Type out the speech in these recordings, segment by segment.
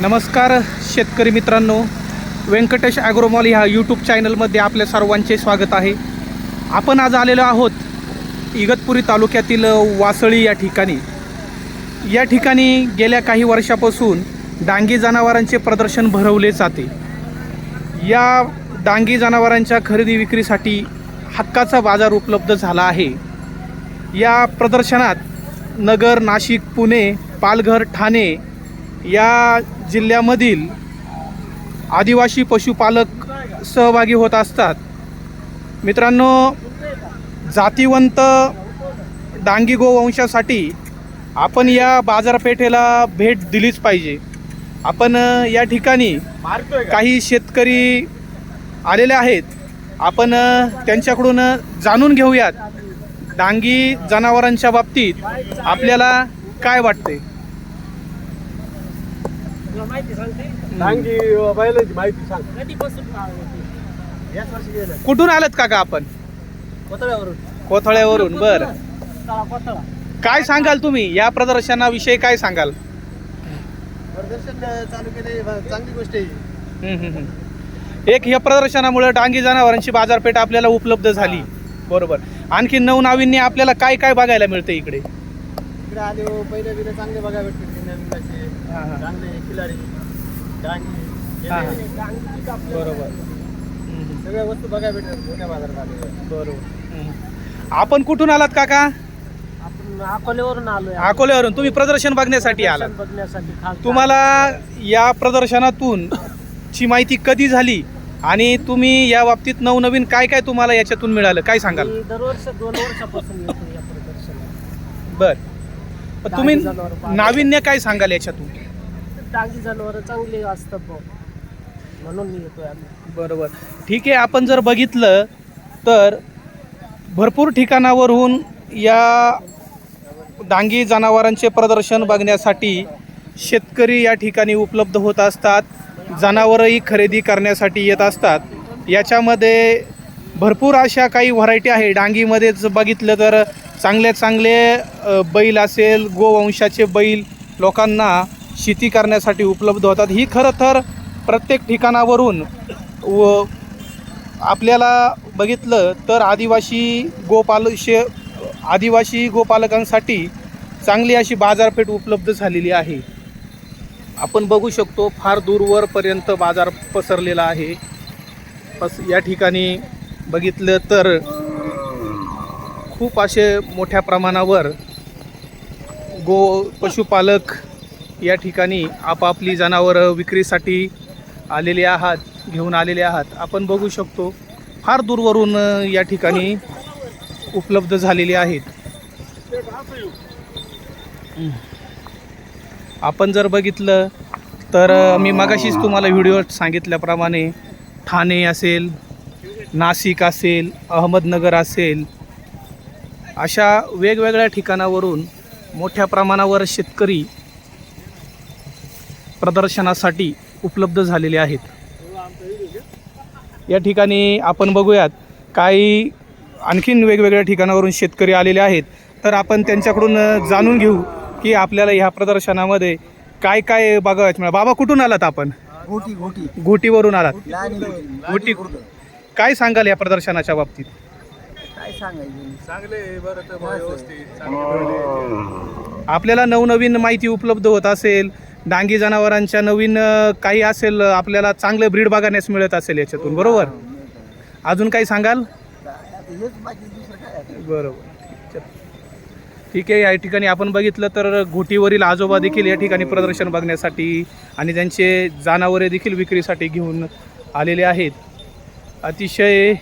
नमस्कार शेतकरी मित्रांनो. व्यंकटेश ॲग्रोमॉल ह्या यूट्यूब चॅनलमध्ये आपल्या सर्वांचे स्वागत आहे. आपण आज आलेलो आहोत इगतपुरी तालुक्यातील वासळी या ठिकाणी. या ठिकाणी गेल्या काही वर्षापासून डांगी जनावरांचे प्रदर्शन भरवले जाते. या डांगी जनावरांच्या खरेदी विक्रीसाठी हक्काचा बाजार उपलब्ध झाला आहे. या प्रदर्शनात नगर नाशिक पुणे पालघर ठाणे या जिल्ह्यामधील आदिवासी पशुपालक सहभागी होत असतात. मित्रांनो जातिवंत डांगी गोवंशासाठी आपण या बाजारपेठेला भेट दिलीच पाहिजे. आपण या ठिकाणी काही शेतकरी आलेले आहेत. आपण त्यांच्याकडून जाणून घेऊयात. डांगी जनावरांच्या बाबतीत आपल्याला काय वाटते? बैलाची माहिती सांग याच वर्षी गेलं. कुठून आलात काका आपण? कोतळ्यावरून कोथळ्यावरून बर. काय सांगाल तुम्ही? या प्रदर्शनाविषयी काय सांगाल? प्रदर्शन चालू केले चांगली गोष्ट आहे हम्म, हम्म, हम्म. एक या प्रदर्शनामुळे डांगी जनावरांची बाजारपेठ आपल्याला उपलब्ध झाली. बरोबर. आणखी नवनावीन्य आपल्याला काय काय बघायला मिळते इकडे? इकडे आले हो पहिले बिले चांगले बघायला भेटते नवीन हा, हा. चांगले खिलारी डांगी हा, हा. बरोबर. बरोबर हम्म, सगळ्या वस्तू बघायला भेटतात मोठ्या बाजारात आले बरोबर. हम्म. आपण कुठून आलात काका? आपण अकोल्यावरून आलोय अकोल्यावरून. तुम्ही प्रदर्शन बघण्यासाठी आलात. बघण्यासाठी खास तुम्हाला या प्रदर्शनातून ची माहिती कधी झाली? आणि तुम्ही या बाबतीत नवनवीन काय काय तुम्हाला याच्यातून मिळालं? काय सांगाल? मी दरवर्ष दोन वर्षापासून येतो या प्रदर्शनात. बर. पण तुम्ही डांगी जनावरं पाहतो. नाविन्य काय सांगाल याच्यातून? डांगी जनावर चांगली असतात भाऊ. म्हणून मी येतोय आम्ही. बरोबर. ठीक आहे आपण जर बघितलं तर भरपूर ठिकाणावरून या डांगी जनावरांचे प्रदर्शन बघण्यासाठी शेतकरी या ठिकाणी उपलब्ध होत असतात जनावरही खरेदी करण्यासाठी येत असतात. याच्यामध्ये भरपूर अशा काही व्हरायटी आहे. डांगीमध्येच बघितलं तर चांगले चांगले बैल असेल गोवंशाचे बैल लोकांना शेती करण्यासाठी उपलब्ध होतात. ही खरं तर प्रत्येक ठिकाणावरून व आपल्याला बघितलं तर आदिवासी गोपाल शे आदिवासी गोपालकांसाठी चांगली अशी बाजारपेठ उपलब्ध झालेली आहे. आपण बघू शकतो फार दूरवरपर्यंत बाजार पसरलेला आहे. पस या ठिकाणी बघितलं तर खूप असे मोठ्या प्रमाणावर गो पशुपालक या ठिकाणी आपापली जनावरं विक्रीसाठी आलेले आहात घेऊन आलेले आहात. आपण बघू शकतो फार दूरवरून या ठिकाणी उपलब्ध झालेले आहेत. आपण जर बघितलं तर मी मगाशीच तुम्हाला व्हिडिओ सांगितल्याप्रमाणे ठाणे असेल नाशिक असेल अहमदनगर असेल अशा वेगवेगळ्या ठिकाणावरून मोठ्या प्रमाणावर शेतकरी प्रदर्शनासाठी उपलब्ध झालेले आहेत. या ठिकाणी आपण बघूयात काही आणखीन वेगवेगळ्या ठिकाणावरून शेतकरी आलेले आहेत. तर आपण त्यांच्याकडून जाणून घेऊ की आपल्याला ह्या प्रदर्शनामध्ये काय काय बघायचं बाबा कुठून आलात आपण? घोटी घोटी घोटीवरून आलात. घोटी काय सांगाल या प्रदर्शनाच्या बाबतीत? काय सांगायचं? चांगले बरं तर व्यवस्थित आपल्याला नवनवीन माहिती उपलब्ध होत असेल डांगी जनावरांच्या नवीन अ, काही असेल अ, आपल्याला चांगलं ब्रीड बघण्यास मिळत असेल याच्यातून बरोबर? अजून काही सांगाल? हेच बाकी दुसरं काय बरोबर. ठीक आहे या ठिकाणी आपण बघितलं तर घोटीवरील आजोबा देखील या ठिकाणी प्रदर्शन बघण्यासाठी आणि त्यांचे जनावरे देखील विक्रीसाठी घेऊन आलेले आहेत. अतिशय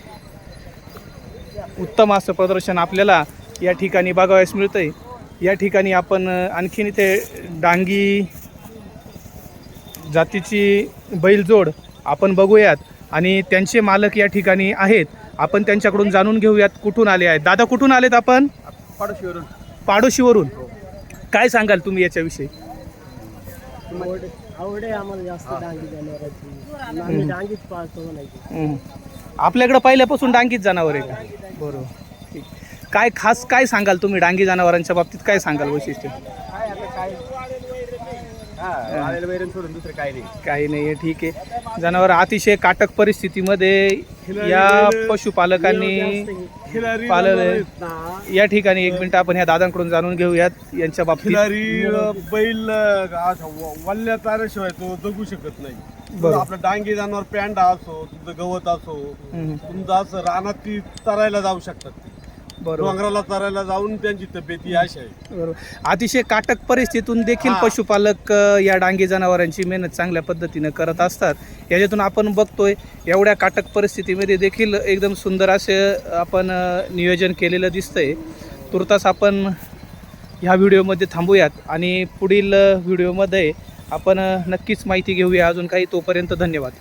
उत्तम असं प्रदर्शन आपल्याला या ठिकाणी बघावयास मिळतं आहे या ठिकाणी आपण आणखीन इथे डांगी जातीची बैलजोड आपण बघूयात आणि त्यांचे मालक या ठिकाणी आहेत. आपण त्यांच्याकडून जाणून घेऊयात कुठून आले आहेत. दादा कुठून आलेत आपण? पाडोशीवरून. पाडोशीवरून. काय सांगाल तुम्ही याच्याविषयी? आवड आहे आम्हाला जास्त डांगी जनावरांची. आम्ही डांगीच पाळतो हम्म. आपल्याकडं पहिल्यापासून डांगीच जनावर आहे का? बरोबर. ठीक. काय खास काय सांगाल तुम्ही डांगी जनावरांच्या बाबतीत? काय सांगाल वैशिष्ट्य काय आता काय आलेलं वैरण सोडून दुसरं काही नाही. काही नाही आहे ठीक आहे. जनावर अतिशय काटक परिस्थितीमध्ये या पशुपालकांनी पालले या ठिकाणी एक मिनिट आपण ह्या दादांकडून जाणून घेऊयात. यांच्या बाबतीत खिलारी बैल असा व- वल्ल्या चाऱ्याशिवाय तो जगू शकत नाही. बरोबर. आपलं डांगी जनावर पॅन्डा असो तुमचं गवत असो हम्म, तुमचं असं रानात ती चरायला जाऊ शकतात. डोंगराला चरायला जाऊन त्यांची तब्येत अशी आहे. बरोबर. अतिशय काटक परिस्थितीतून देखील हा. पशुपालक अ, या डांगी जनावरांची मेहनत चांगल्या पद्धतीनं करत असतात. याच्यातून आपण बघतोय एवढ्या काटक परिस्थितीमध्ये देखील एकदम सुंदर असे आपण अ, नियोजन केलेलं दिसतंय. तुर्तास आपण ह्या व्हिडिओमध्ये थांबूयात आणि पुढील अ, व्हिडिओमध्ये आपण अ, नक्कीच माहिती घेऊया. अजून काही तोपर्यंत धन्यवाद.